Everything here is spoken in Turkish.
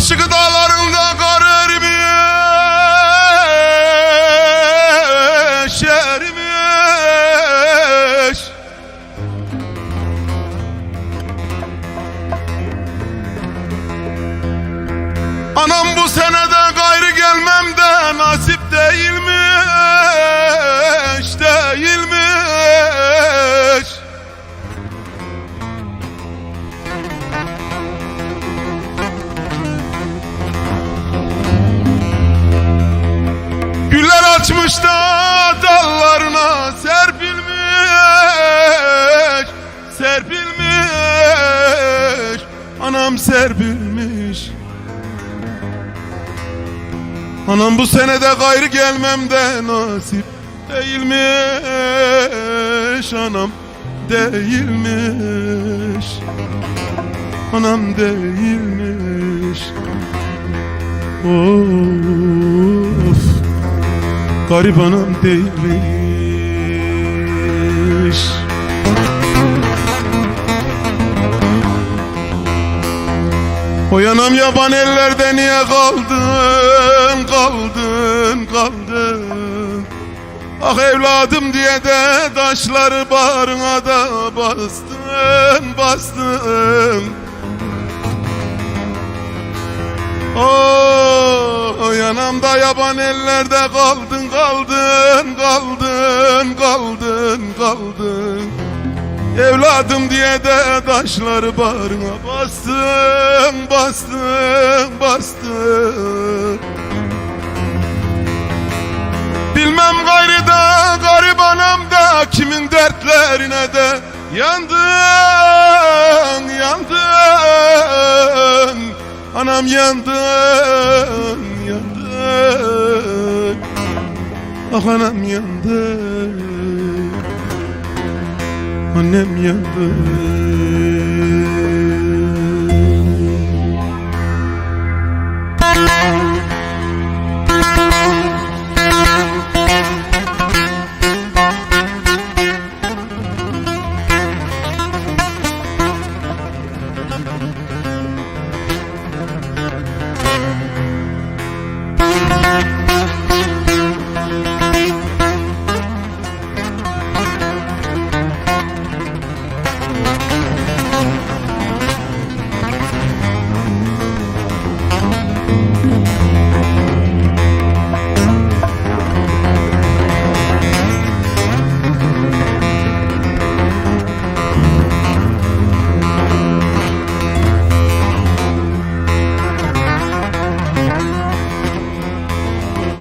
Karşı dağlarında kar erimiş Erimiş Anam bu Da dallarına serpilmiş Serpilmiş Anam serpilmiş Anam bu senede gayrı gelmem de nasip değilmiş. Anam değilmiş. Anam değilmiş. Of Garip anam değilmiş O yanam yaban ellerde niye kaldın, kaldın, kaldın? Ah evladım diye de taşları bağrına da bastın, bastın. Oh yanamda yaban ellerde kaldın, kaldın, kaldın, kaldın, kaldın. Evladım diye de taşları bağrına bastın, bastın, bastın. Bilmem gayrı da garip da kimin dertlerine de yandın, yandın. Anam yandın Ah anam yandın Annem yandı